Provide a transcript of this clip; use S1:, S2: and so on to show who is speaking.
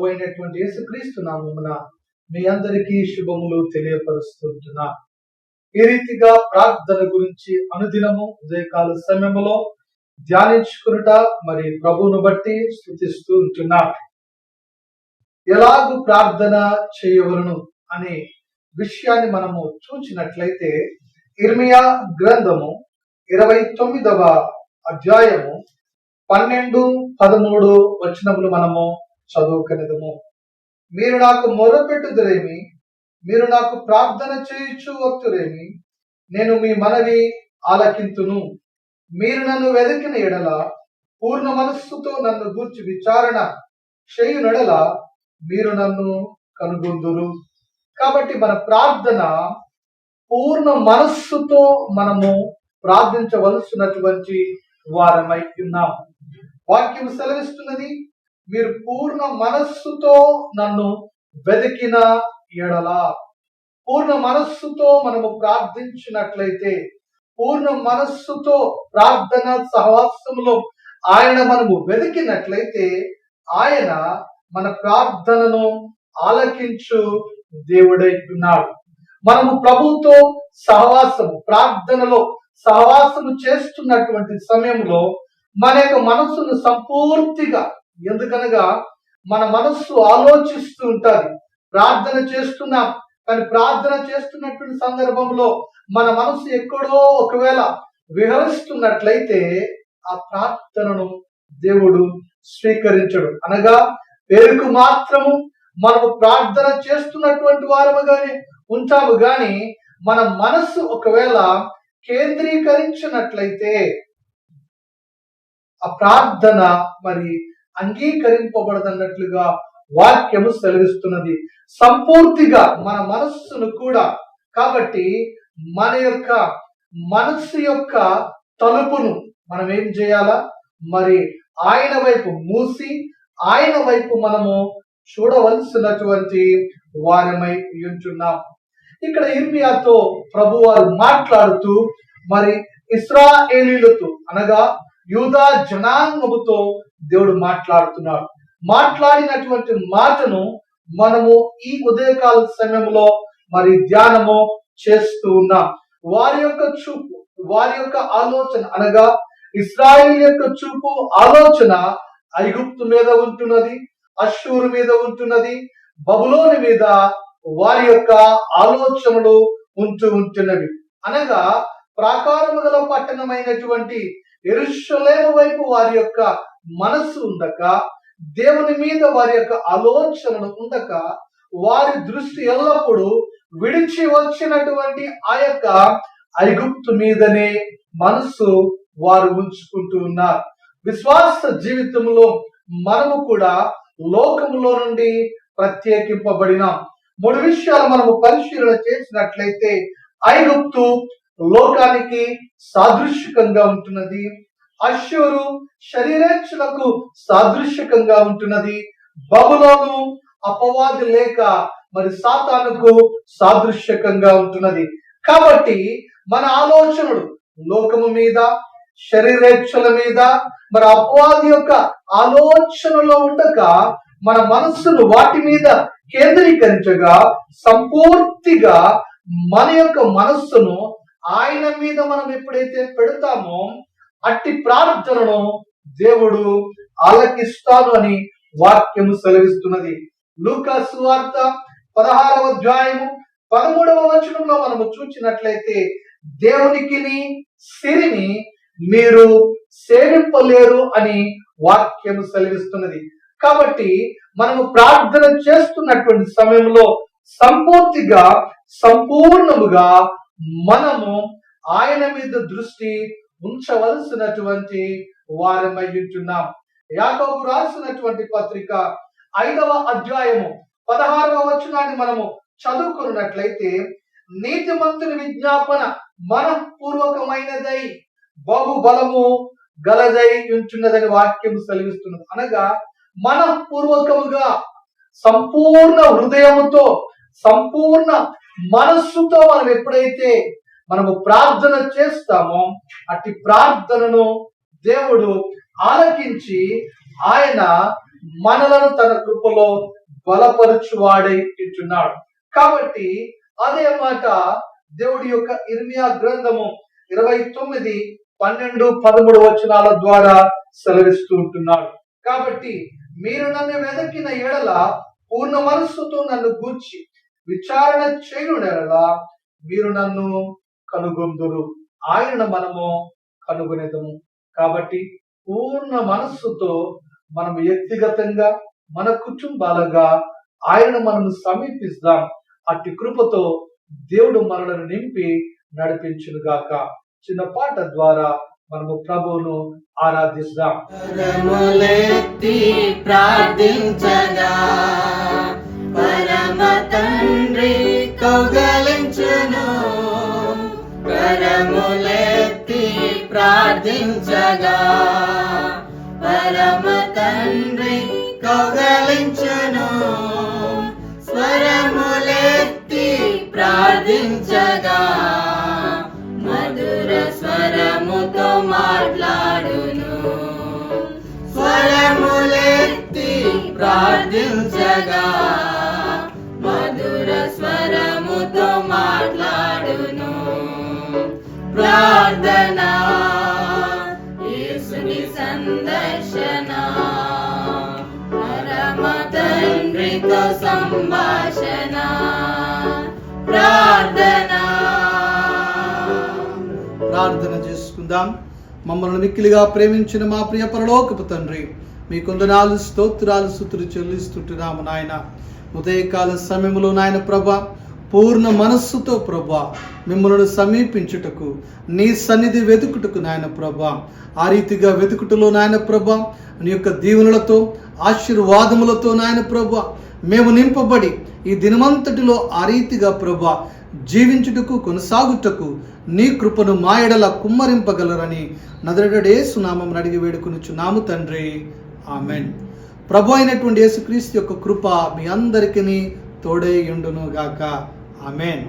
S1: ప్రభు అయినటువంటి యేసుక్రీస్తు నామమున మీ అందరికీ శుభములు తెలియపరుస్తుంటున్నా. ఈ రీతిగా ప్రార్థన గురించి అనుదినము ఉదయకాల సమయంలో ధ్యానించుకునుట మరి ప్రభువును బట్టి స్థుతిస్తూ ఉంటున్నా. ఎలాగూ ప్రార్థన చేయవలను అనే విషయాన్ని మనము చూచినట్లయితే ఇర్మియా గ్రంథము ఇరవై తొమ్మిదవ అధ్యాయము పన్నెండు పదమూడు వచనములు మనము చదువుకునేదము. మీరు నాకు మొరపెట్టుదురేమి? మీరు నాకు ప్రార్థన చేయొచ్చు వస్తురేమి నేను మీ మనవి ఆలకింతును. మీరు నన్ను వెతికిన ఎడల పూర్ణ మనస్సుతో నన్ను గూర్చి విచారణ చేయునడల మీరు నన్ను కనుగొందురు. కాబట్టి మన ప్రార్థన పూర్ణ మనస్సుతో మనము ప్రార్థించవలసినటువంటి వారమై ఉన్నాం. వాక్యం సెలవిస్తున్నది మీరు పూర్ణ మనస్సుతో నన్ను వెతికిన ఎడల. పూర్ణ మనస్సుతో మనము ప్రార్థించినట్లయితే పూర్ణ మనస్సుతో ప్రార్థన సహవాసంలో ఆయన మనము వెతికినట్లయితే ఆయన మన ప్రార్థనను ఆలకించు దేవుడై ఉన్నాడు. మనము ప్రభుతో సహవాసము ప్రార్థనలో సహవాసము చేస్తున్నటువంటి సమయంలో మన యొక్క మనస్సును సంపూర్తిగా ఎందుకనగా మన మనస్సు ఆలోచిస్తూ ఉంటుంది. ప్రార్థన చేస్తున్నాం. కానీ ప్రార్థన చేస్తున్నటువంటి సందర్భంలో మన మనసు ఎక్కడో ఒకవేళ విహరిస్తున్నట్లయితే ఆ ప్రార్థనను దేవుడు స్వీకరించడు. అనగా పేరుకు మాత్రము మనము ప్రార్థన చేస్తున్నటువంటి వారముగానే ఉంటాము. గాని మన మనస్సు ఒకవేళ కేంద్రీకరించినట్లయితే ఆ ప్రార్థన మరి అంగీకరింపబడదన్నట్లుగా వాక్యము సెలవిస్తున్నది. సంపూర్తిగా మన మనస్సును కూడా. కాబట్టి మన యొక్క మనస్సు యొక్క తలుపును మనం ఏం చేయాలా? మరి ఆయన వైపు మూసి ఆయన వైపు మనము చూడవలసినటువంటి వారమై ఉంటున్నాం. ఇక్కడ ఇర్మియాతో ప్రభువారు మాట్లాడుతూ మరి ఇస్రాయేలీలతో అనగా యూదా జనాంగముతో దేవుడు మాట్లాడుతున్నాడు. మాట్లాడినటువంటి మాటను మనము ఈ ఉదయకాల సమయంలో మరి ధ్యానము చేస్తూ ఉన్నాం. వారి యొక్క చూపు వారి యొక్క ఆలోచన అనగా ఇస్రాయిల్ యొక్క చూపు ఆలోచన ఐగుప్తు మీద ఉంటున్నది అశ్షూరు మీద ఉంటున్నది బబులోని మీద వారి యొక్క ఆలోచనలు ఉంటూ ఉంటున్నవి. అనగా ప్రాకారము గల పట్టణమైనటువంటి ఎరుషలేము వైపు వారి యొక్క మనస్సు ఉండక దేవుని మీద వారి యొక్క ఆలోచనలు ఉండక వారి దృష్టి ఎల్లప్పుడూ విడిచి వచ్చినటువంటి ఆ యొక్క ఐగుప్తు మీదనే మనస్సు వారు ఉంచుకుంటూ ఉన్నారు. విశ్వాస జీవితంలో మనము కూడా లోకములో నుండి ప్రత్యేకింపబడినాం. మూడు విషయాలు మనము పరిశీలన చేసినట్లయితే ఐగుప్తు లోకానికి సాదృశ్యకంగా ఉంటున్నది. అశ్వరు శరీరేచ్ఛలకు సాదృశ్యకంగా ఉంటున్నది. బబులోను అపవాది లేక మరి సాతానుకు సాదృశ్యకంగా ఉంటున్నది. కాబట్టి మన ఆలోచనలు లోకము మీద శరీరేచ్ఛల మీద మరి అపవాది యొక్క ఆలోచనలో ఉండక మన మనస్సును వాటి మీద కేంద్రీకరించగా సంపూర్తిగా మన యొక్క మనస్సును ఆయన మీద మనం ఎప్పుడైతే పెడతామో అట్టి ప్రార్థనను దేవుడు ఆలకిస్తాను అని వాక్యము సెలవిస్తున్నది. లూకాసు వార్త పదహారవ అధ్యాయము పదమూడవ వచనంలో మనము చూచినట్లయితే దేవునికి సిరిని మీరు సేవింపలేరు అని వాక్యము సెలవిస్తున్నది. కాబట్టి మనము ప్రార్థన చేస్తున్నటువంటి సమయంలో సంపూర్తిగా సంపూర్ణముగా మనము ఆయన మీద దృష్టి ఉంచవలసినటువంటి వారమై ఉంటున్నాం. యాకోబు రాసినటువంటి పత్రిక ఐదవ అధ్యాయము పదహారవ వచనాన్ని మనము చదువుకున్నట్లయితే నీతిమంతుని విజ్ఞాపన మనఃపూర్వకమైనదై బహుబలము గలదై ఉంటున్నదని వాక్యం సెలవిస్తున్నది. అనగా మనఃపూర్వకముగా సంపూర్ణ హృదయముతో సంపూర్ణ మనస్సుతో మనం ఎప్పుడైతే మనము ప్రార్థన చేస్తామో అట్టి ప్రార్థనను దేవుడు ఆలకించి ఆయన మనలను తన కృపలో బలపరుచువాడై ఇట్టున్నాడు కాబట్టి అదే మాట దేవుడి యొక్క ఇర్మియా గ్రంథము ఇరవై తొమ్మిది పన్నెండు పదమూడు వచనాల ద్వారా సెలవిస్తూ ఉంటున్నాడు. కాబట్టి మీరు నన్ను వెదకిన ఎడల పూర్ణ మనస్సుతో నన్ను గూర్చి విచారణ చేయను ఎడల మీరు నన్ను కనుగొందురు. ఆయన మనము కనుగొనేదము. కాబట్టి పూర్ణ మనస్సుతో మనం వ్యక్తిగతంగా మన కుటుంబాలుగా ఆయన మనము సమీపిస్తాం. అట్టి కృపతో దేవుడు మనలను నింపి నడిపించును గాక. చిన్న పాట ద్వారా మనము ప్రభువును ఆరాధిస్తాం.
S2: ప్రార్థించగా. పరమ తండ్రి కౌగలించును కరములెత్తి ప్రార్థించగా. పరమ తండ్రి కౌగలించును స్వరములెత్తి ప్రార్థించగా. మధుర స్వరముతో మాట్లాడును. స్వరములెత్తి ప్రార్థించగా. తండ్రితో సంభాషణ ప్రార్థన.
S1: ప్రార్థన చేసుకుందాం. మమ్మల్ని మిక్కిలిగా ప్రేమించిన మా ప్రియ పరలోకపు తండ్రి మీ కొందనాలు స్తోత్రాలు సుతులు చెల్లిస్తుంటున్నాము నాయన. ఉదయకాల సమయంలో నాయన ప్రభ పూర్ణ మనస్సుతో ప్రభా మిమ్మల్ని సమీపించుటకు నీ సన్నిధి వెతుకుటకు నాయన ప్రభా. ఆ రీతిగా వెతుకుటలో నాయన ప్రభా నీ యొక్క దీవెనలతో ఆశీర్వాదములతో నాయన ప్రభా మేము నింపబడి ఈ దినమంతటిలో ఆ రీతిగా ప్రభ జీవించుటకు కొనసాగుటకు నీ కృపను మాయడల కుమ్మరింపగలరని నదరడే సునామం అడిగి వేడుకొనుచున్నాము తండ్రి. ఆమెన్. ప్రభు అయినటువంటి యేసుక్రీస్తు యొక్క కృప మీ అందరికీ తోడై ఉండును గాక ఆమెన్